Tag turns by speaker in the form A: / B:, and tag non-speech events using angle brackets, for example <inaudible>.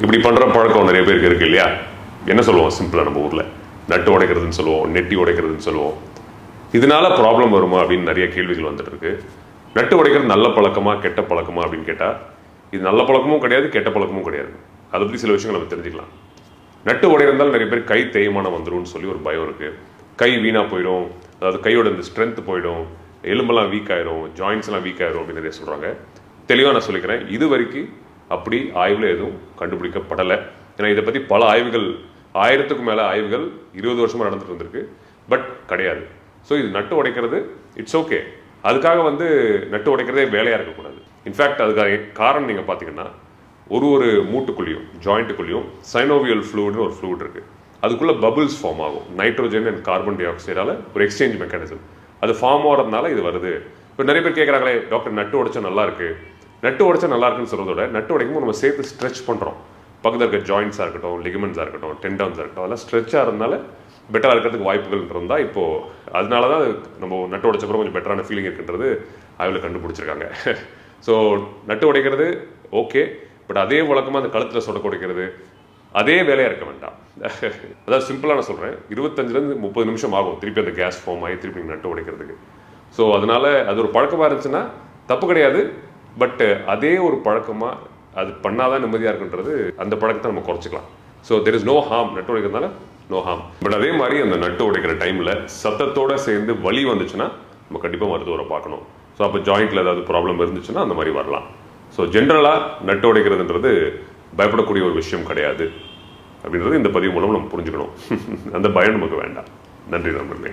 A: இப்படி பண்ணுற பழக்கம் நிறைய பேருக்கு இருக்கு இல்லையா? என்ன சொல்லுவோம்? சிம்பிளாக நம்ம ஊரில். நட்டு உடைக்கிறதுன்னு சொல்லுவோம். நெட்டி உடைக்கிறதுன்னு சொல்லுவோம். இதனால ப்ராப்ளம் வருமா அப்படின்னு நிறைய கேள்விகள் வந்துட்டு இருக்கு. நட்டு உடைக்கிறது நல்ல பழக்கமா கெட்ட பழக்கமா அப்படின்னு கேட்டால் இது நல்ல பழக்கமும் கிடையாது கெட்ட பழக்கமும் கிடையாது. அதை பற்றி சில விஷயங்கள் நம்ம தெரிஞ்சுக்கலாம். நட்டு உடையிருந்தால் நிறைய பேர் கை தேய்மானம் வந்துடும் சொல்லி ஒரு பயம் இருக்குது கை வீணாக போயிடும். அதாவது கையோட இந்த ஸ்ட்ரென்த் போயிடும். எலும்பெல்லாம் வீக் ஆயிரும். ஜாயின்ஸ்லாம் வீக் ஆயிரும் அப்படின்னு நிறைய சொல்கிறாங்க தெளிவாக நான் சொல்லிக்கிறேன். இது வரைக்கும் அப்படி ஆய்வில் எதுவும் கண்டுபிடிக்கப்படலை. ஏன்னா இதை பற்றி பல ஆய்வுகள் ஆயிரத்துக்கும் மேலே ஆய்வுகள் இருபது வருஷமாக நடந்துட்டு வந்திருக்கு. பட் கிடையாது. ஸோ இது நட்டு உடைக்கிறது இட்ஸ் ஓகே அதுக்காக வந்து நட்டு உடைக்கிறதே வேலையாக இருக்கக்கூடாது. இன்ஃபேக்ட் அதுக்காக காரணம் நீங்கள் பார்த்தீங்கன்னா ஒரு ஒரு மூட்டுக்குள்ளேயும் ஜாயிண்ட்டுக்குள்ளேயும் சைனோவியல் ஃப்ளூடுன்னு ஒரு ஃப்ளூட் இருக்குது அதுக்குள்ளே பபுள்ஸ் ஃபார்ம் ஆகும். நைட்ரோஜன் அண்ட் கார்பன் டை ஆக்சைடால் ஒரு எக்ஸ்சேஞ்ச் மெக்கானிசம் அது ஃபார்ம் ஆகிறதுனால இது வருது. இப்போ நிறைய பேர் கேட்குறாங்களே டாக்டர் நட்டு உடைச்சா நல்லா இருக்குது நட்டு உடைச்சா நல்லா இருக்குன்னு சொல்றத விட நட்டு உடைக்கும் நம்ம சேர்த்து ஸ்ட்ரெச் பண்ணுறோம் பக்கத்தில் இருக்க ஜாயின்ஸாக இருக்கட்டும் லிகமெண்ட்ஸாக இருக்கட்டும் டெண்டன்ஸாக இருக்கட்டும் அதெல்லாம் ஸ்ட்ரெச்சாக இருந்தால பெட்டராக இருக்கிறதுக்கு வாய்ப்புகள் இருந்தால் இப்போது அதனால தான் நம்ம நட்டு உடைச்சப்பறம் கொஞ்சம் பெட்டரான ஃபீலிங் இருக்குன்றது ஆய்வில் கண்டுபிடிச்சிருக்காங்க. ஸோ நட்டு உடைக்கிறது ஓகே பட் அதே வழக்கமாக அந்த கழுத்தில் சொடக்க உடைக்கிறது அதே வேலையாக இருக்க வேண்டாம். அதாவது சிம்பிளாக நான் சொல்கிறேன் இருபத்தஞ்சிலேருந்து முப்பது நிமிஷம் ஆகும் திருப்பி அந்த கேஸ் ஃபார்ம் ஆகி திருப்பி நட்டு உடைக்கிறதுக்கு. ஸோ அதனால அது ஒரு பழக்கமாக இருந்துச்சுன்னா தப்பு கிடையாது. பட் அதே ஒரு பழக்கமாக அது பண்ணாதான் நிம்மதியாக இருக்குன்றது அந்த பழக்கத்தை நம்ம குறைச்சிக்கலாம். So there is no harm nut உடைக்கிறதுனால no harm but அதே மாதிரி அந்த நட்டு உடைக்கிற டைமில் சத்தத்தோடு சேர்ந்து வலி வந்துச்சுன்னா நம்ம கண்டிப்பாக மருத்துவரை பார்க்கணும். ஸோ அப்போ ஜாயிண்ட்டில் ஏதாவது ப்ராப்ளம் இருந்துச்சுன்னா அந்த மாதிரி வரலாம். ஸோ ஜென்ரலாக நட்டு உடைக்கிறதுன்றது பயப்படக்கூடிய ஒரு விஷயம் கிடையாது. அப்படின்றது இந்த பதிவு மூலம் நம்ம புரிஞ்சுக்கணும். <laughs> அந்த பயம் நமக்கு வேண்டாம். நன்றி நண்பர்களே.